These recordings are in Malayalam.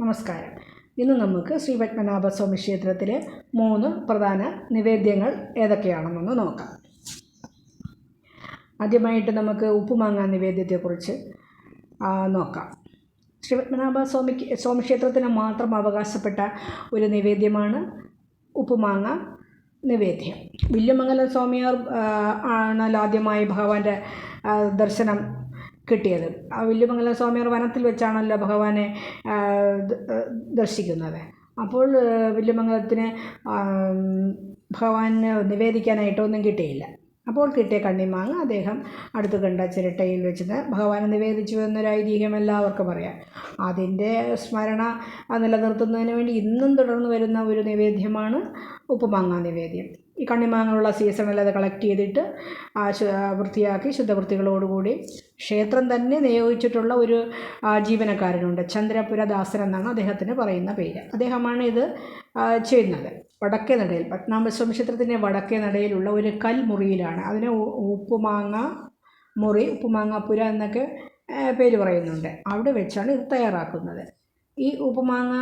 നമസ്കാരം. ഇന്ന് നമുക്ക് ശ്രീ പത്മനാഭസ്വാമി ക്ഷേത്രത്തിലെ മൂന്ന് പ്രധാന നിവേദ്യങ്ങൾ ഏതൊക്കെയാണെന്നൊന്ന് നോക്കാം. ആദ്യമായിട്ട് നമുക്ക് ഉപ്പുമാങ്ങ നിവേദ്യത്തെക്കുറിച്ച് നോക്കാം. ശ്രീ പത്മനാഭ സ്വാമിക്ക് സ്വാമി ക്ഷേത്രത്തിന് മാത്രം അവകാശപ്പെട്ട ഒരു നിവേദ്യമാണ് ഉപ്പുമാങ്ങ നിവേദ്യം. വില്യമംഗലം സ്വാമിയാർ ആണല്ലോ ആദ്യമായി ഭഗവാന്റെ ദർശനം കിട്ടിയത്. ആ വില്ലുമംഗലം സ്വാമിയർ വനത്തിൽ വെച്ചാണല്ലോ ഭഗവാനെ ദർശിക്കുന്നത്. അപ്പോൾ വില്ലുമംഗലത്തിന് ഭഗവാന് നിവേദിക്കാനായിട്ട് ഒന്നും കിട്ടിയില്ല. അപ്പോൾ കിട്ടിയ കണ്ണിമാങ്ങ അദ്ദേഹം അടുത്ത് കണ്ട ചിരട്ടയിൽ വെച്ചത് ഭഗവാനെ നിവേദിച്ചു എന്നൊരു ഐതിഹ്യം എല്ലാവർക്കും അറിയാം. അതിന്റെ സ്മരണ നിലനിർത്തുന്നതിന് വേണ്ടി ഇന്നും തുടർന്ന് വരുന്ന ഒരു നിവേദ്യമാണ് ഉപ്പുമാങ്ങ നിവേദ്യം. ഈ കണ്ണിമാങ്ങയുള്ള സീസണിൽ അത് കളക്ട് ചെയ്തിട്ട് വൃത്തിയാക്കി ശുദ്ധവൃത്തികളോടുകൂടി ക്ഷേത്രം തന്നെ നിയോഗിച്ചിട്ടുള്ള ഒരു ജീവനക്കാരനുണ്ട്. ചന്ദ്രപുരദാസൻ എന്നാണ് അദ്ദേഹത്തിന് പറയുന്ന പേര്. അദ്ദേഹമാണ് ഇത് ചെയ്യുന്നത്. വടക്കേ നടയിൽ പത്മനാഭസ്വാമി ക്ഷേത്രത്തിന്റെ വടക്കേ നടയിലുള്ള ഒരു കൽമുറിയിലാണ്. അതിന് ഉപ്പുമാങ്ങ മുറി ഉപ്പുമാങ്ങാപ്പുര എന്നൊക്കെ പേര് പറയുന്നുണ്ട്. അവിടെ വെച്ചാണ് ഇത് തയ്യാറാക്കുന്നത്. ഈ ഉപ്പുമാങ്ങ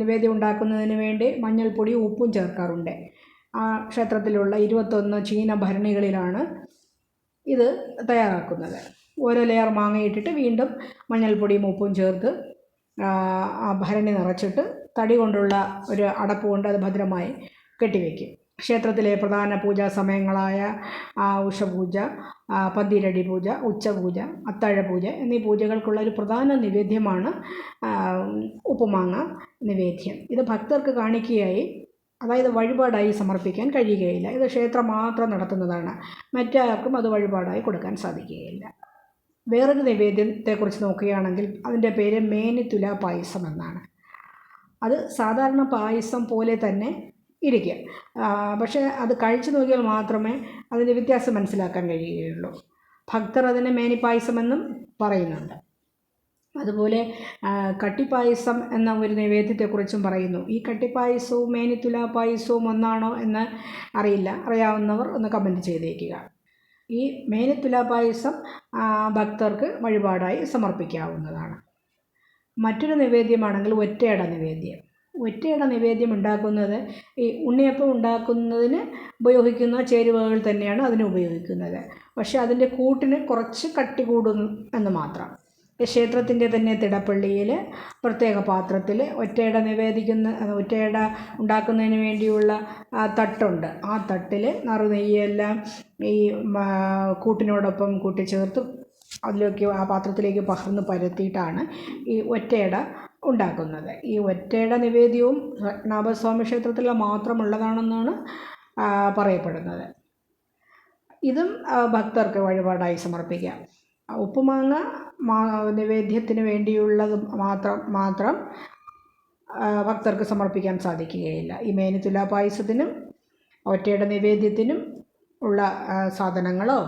നിവേദ്യം ഉണ്ടാക്കുന്നതിന് വേണ്ടി മഞ്ഞൾപ്പൊടി ഉപ്പും ചേർക്കാറുണ്ട്. ആ ക്ഷേത്രത്തിലുള്ള ഇരുപത്തൊന്ന് ചീന ഭരണികളിലാണ് ഇത് തയ്യാറാക്കുന്നത്. ഓരോ ലെയർ മാങ്ങയിട്ടിട്ട് വീണ്ടും മഞ്ഞൾപ്പൊടിയും ഉപ്പും ചേർത്ത് ആ, ഭരണി നിറച്ചിട്ട് തടി കൊണ്ടുള്ള ഒരു അടപ്പ് കൊണ്ട് അത് ഭദ്രമായി കെട്ടിവെക്കും. ക്ഷേത്രത്തിലെ പ്രധാന പൂജാ സമയങ്ങളായ ഉഷപൂജ പന്തിരടി പൂജ ഉച്ചപൂജ അത്താഴ പൂജ എന്നീ പൂജകൾക്കുള്ള ഒരു പ്രധാന നിവേദ്യമാണ് ഉപ്പുമാങ്ങ നിവേദ്യം. ഇത് ഭക്തർക്ക് കാണിക്കുകയായി അതായത് വഴിപാടായി സമർപ്പിക്കാൻ കഴിയുകയില്ല. ഇത് ക്ഷേത്രം മാത്രം നടത്തുന്നതാണ്. മറ്റാർക്കും അത് വഴിപാടായി കൊടുക്കാൻ സാധിക്കുകയില്ല. വേറൊരു നിവേദ്യത്തെക്കുറിച്ച് നോക്കുകയാണെങ്കിൽ അതിന്റെ പേര് മേനിത്തുല പായസം എന്നാണ്. അത് സാധാരണ പായസം പോലെ തന്നെ ഇരിക്കുക പക്ഷേ അത് കഴിച്ചു നോക്കിയാൽ മാത്രമേ അതിന്റെ വ്യത്യാസം മനസ്സിലാക്കാൻ കഴിയുകയുള്ളൂ. ഭക്തർ അതിനെ മേനിപ്പായസമെന്നും പറയുന്നുണ്ട്. അതുപോലെ കട്ടിപ്പായസം എന്ന ഒരു നിവേദ്യത്തെക്കുറിച്ചും പറയുന്നു. ഈ കട്ടിപ്പായസവും മേനിത്തുല പായസവും ഒന്നാണോ എന്ന് അറിയില്ല. അറിയാവുന്നവർ ഒന്ന് കമന്റ് ചെയ്തേക്കുക. ഈ മേനിത്തുല പായസം ഭക്തർക്ക് വഴിപാടായി സമർപ്പിക്കാവുന്നതാണ്. മറ്റൊരു നിവേദ്യമാണെങ്കിൽ ഒറ്റയട നിവേദ്യം. ഒറ്റയട നിവേദ്യം ഉണ്ടാക്കുന്നത് ഈ ഉണ്ണിയപ്പം ഉണ്ടാക്കുന്നതിന് ഉപയോഗിക്കുന്ന ചേരുവകൾ തന്നെയാണ് അതിന് ഉപയോഗിക്കുന്നത്. പക്ഷേ അതിന്റെ കൂട്ടിന് കുറച്ച് കട്ടി കൂടും എന്ന് മാത്രം. ക്ഷേത്രത്തിന്റെ തന്നെ തിടപ്പള്ളിയിൽ പ്രത്യേക പാത്രത്തിൽ ഒറ്റയട നിവേദിക്കുന്ന ഒറ്റയട ഉണ്ടാക്കുന്നതിന് വേണ്ടിയുള്ള ആ തട്ടുണ്ട്. ആ തട്ടിൽ നറുനെയ്യെല്ലാം ഈ കൂട്ടിനോടൊപ്പം കൂട്ടിച്ചേർത്ത് അതിലേക്ക് ആ പാത്രത്തിലേക്ക് പകർന്ന് പരത്തിയിട്ടാണ് ഈ ഒറ്റയട ഉണ്ടാക്കുന്നത്. ഈ ഒറ്റയട നിവേദ്യവും രത്നാഭസ്വാമി ക്ഷേത്രത്തിൽ മാത്രമുള്ളതാണെന്നാണ് പറയപ്പെടുന്നത്. ഇതും ഭക്തർക്ക് വഴിപാടായി സമർപ്പിക്കാം. ഉപ്പുമാങ്ങ നിവേദ്യത്തിന് വേണ്ടിയുള്ളത് മാത്രം മാത്രം ഭക്തർക്ക് സമർപ്പിക്കാൻ സാധിക്കുകയില്ല. ഈ മേനിത്തുല പായസത്തിനും ഒറ്റയുടെ നിവേദ്യത്തിനും ഉള്ള സാധനങ്ങളോ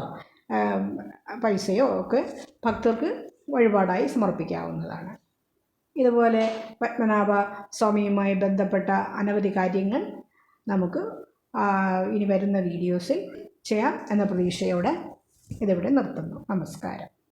പൈസയോ ഒക്കെ ഭക്തർക്ക് വഴിപാടായി സമർപ്പിക്കാവുന്നതാണ്. ഇതുപോലെ പത്മനാഭ സ്വാമിയുമായി ബന്ധപ്പെട്ട അനവധി കാര്യങ്ങൾ നമുക്ക് ഇനി വരുന്ന വീഡിയോസിൽ ചെയ്യാം എന്ന പ്രതീക്ഷയോടെ ഇതിവിടെ നിർത്തുന്നു. നമസ്കാരം.